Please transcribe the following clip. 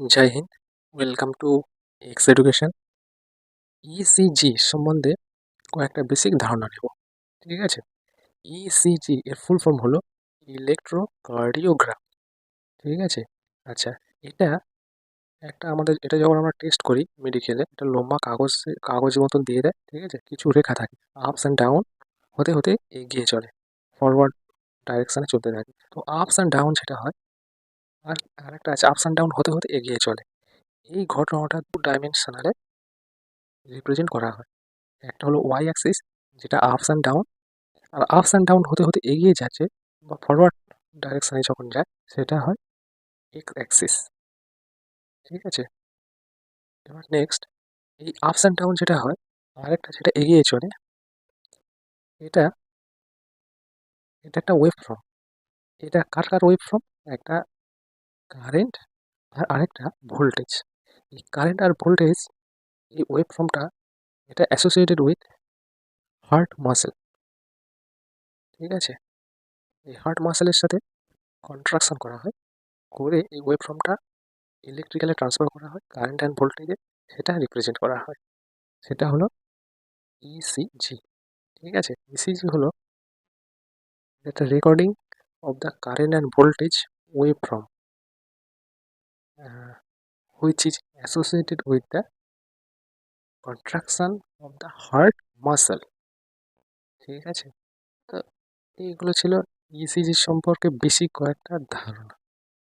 Jai Hind welcome to X education ECG সম্বন্ধে কয়েকটা basic ধারণা নেব, ঠিক আছে? ইসিজি এর ফুল ফর্ম হলো ইলেকট্রোকার্ডিওগ্রাম ঠিক আছে? আচ্ছা এটা একটা আমাদের, এটা যখন আমরা টেস্ট করি মেডিকেলে এটা লম্বা কাগজ কাগজ মতন দিয়ে দেয়, ঠিক আছে? কিছু রেখা থাকে আপস অ্যান্ড ডাউন হতে হতে এগিয়ে চলে ফরওয়ার্ড ডাইরেকশানে চলতে থাকে। তো আপস অ্যান্ড ডাউন যেটা হয় আর আরেকটা আছে আপস অ্যান্ড ডাউন হতে হতে এগিয়ে চলে। এই ঘটনাটা দু ডাইমেনশনালে রিপ্রেজেন্ট করা হয়। একটা হলো ওয়াই অ্যাক্সিস যেটা আপস অ্যান্ড ডাউন আর আপস অ্যান্ড ডাউন হতে হতে এগিয়ে যাচ্ছে বা ফরওয়ার্ড ডাইরেকশানে যখন যায়, সেটা হয় এক্স অ্যাক্সিস ঠিক আছে? এবার নেক্সট এই আপস অ্যান্ড ডাউন যেটা হয়, আরেকটা যেটা এগিয়ে চলে, এটা এটা একটা ওয়েব ফর্ম এটা কার কার ওয়েভ ফর্ম একটা কারেন্ট আর আরেকটা ভোল্টেজ। এই কারেন্ট আর ভোল্টেজ এই ওয়েভ ফর্মটা এটা অ্যাসোসিয়েটেড উইথ হার্ট মাসেল ঠিক আছে? এই হার্ট মাসেলের সাথে কন্ট্রাকশন করা হয়, করে এই ওয়েভ ফর্মটা ইলেকট্রিক্যালে ট্রান্সফার করা হয় কারেন্ট অ্যান্ড ভোল্টেজে সেটা রিপ্রেজেন্ট করা হয়। সেটা হলো ইসিজি ঠিক আছে? ইসিজি হলো একটা recording of the current and voltage wave form which is associated with the contraction of the heart muscle ঠিক আছে তো এইগুলো ছিল ইসিজি সম্পর্কে বেশি কয়েকটা ধারণা